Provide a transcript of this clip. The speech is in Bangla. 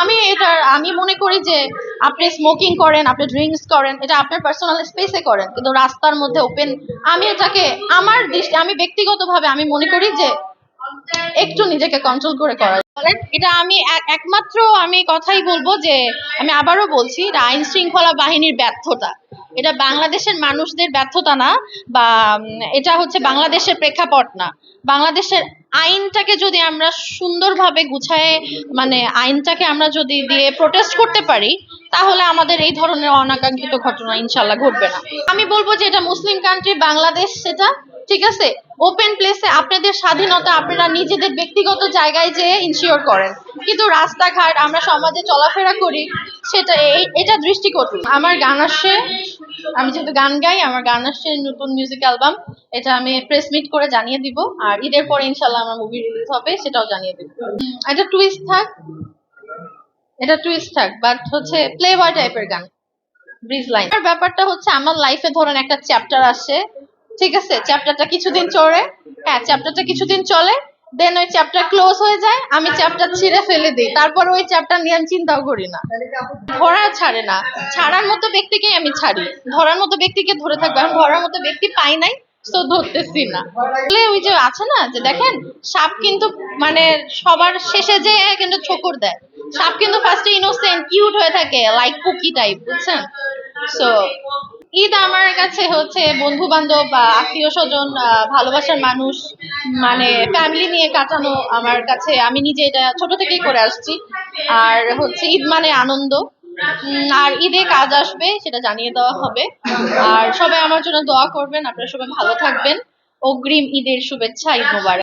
আমি এটা, আমি মনে করি যে আপনি স্মোকিং করেন, আপনি ড্রিঙ্কস করেন, এটা আপনার পার্সোনাল স্পেসে করেন। কিন্তু রাস্তার মধ্যে ওপেন আমি এটাকে, আমার দৃষ্টি, আমি ব্যক্তিগতভাবে আমি মনে করি যে একটু নিজেকে কন্ট্রোল করে করা এটা আমি এক- একমাত্র আমি কথাই বলব যে, আমি আবারও বলছি, এটা আইন শৃঙ্খলা বাহিনীর ব্যর্থতা। এটা বাংলাদেশের মানুষদের ব্যর্থতা না, বা এটা হচ্ছে বাংলাদেশের প্রেক্ষাপট না। বাংলাদেশের আইনটাকে যদি আমরা সুন্দরভাবে গুছায়ে মানে আইনটাকে আমরা যদি দিয়ে প্রোটেস্ট করতে পারি, তাহলে আমাদের এই ধরনের অনাকাঙ্ক্ষিত ঘটনা ইনশাল্লাহ ঘটবে না। আমি বলব যে এটা মুসলিম কান্ট্রি বাংলাদেশ সেটা, ঠিক আছে? ওপেন প্লেসে আপনাদের স্বাধীনতা, আপনারা নিজেদের ব্যক্তিগত জায়গায় যেয়ে ইনশিওর করেন। কিন্তু রাস্তাঘাট, আমরা সমাজে চলাফেরা করি, সেটা এটা দৃষ্টিকটু। আমার গান আসছে, আমি যেহেতু গান গাই, আমার গান আসছে নতুন মিউজিক অ্যালবাম এটা আমি প্রেস মিট করে জানিয়ে দিব। আর ঈদের পরে ইনশাল্লাহ আমার মুভি রিলিজ হবে, সেটাও জানিয়ে দিব। এটা টুইস্ট থাক, এটা টুইস্ট থাক বাট হচ্ছে প্লে বয় টাইপের গান ব্রিজ লাইন আর ব্যাপারটা হচ্ছে, আমার লাইফে ধরেন একটা চ্যাপ্টার আসে ঠিক আছে? চ্যাপ্টারটা কিছুদিন চলে হ্যাঁ চ্যাপ্টারটা কিছুদিন চলে দেন ওই চ্যাপ্টার ক্লোজ হয়ে যায়, আমি চ্যাপ্টার ছিঁড়ে ফেলে দিই। তারপর ওই চ্যাপ্টার নিয়ে আমি চিন্তাও করি না। ধরা ছাড়ে না। ছাড়ার মতো ব্যক্তিকেই আমি ছাড়ি। ধরার মতো ব্যক্তিকে ধরে থাকব। এখন ধরার মতো ব্যক্তি পাই নাই তো ধরতেছি না। ওই যে আছে না, যে দেখেন, সাপ কিন্তু মানে সবার শেষে যে কিন্তু ঠোকর দেয়। সাপ কিন্তু ফার্স্টে ইনোসেন্ট কিউট হয়ে থাকে লাইক কুকি টাইপ বুঝছেন? সো ঈদ আমার কাছে হচ্ছে বন্ধু বান্ধব বা আত্মীয় স্বজন ভালোবাসার মানুষ মানে ফ্যামিলি নিয়ে কাটানো আমার কাছে। আমি নিজে এটা ছোট থেকেই করে আসছি। আর হচ্ছে ঈদ মানে আনন্দ। আর ঈদে কাজ আসবে সেটা জানিয়ে দেওয়া হবে। আর সবাই আমার জন্য দোয়া করবেন। আপনারা সবাই ভালো থাকবেন। অগ্রিম ঈদের শুভেচ্ছা, ঈদ মোবারক।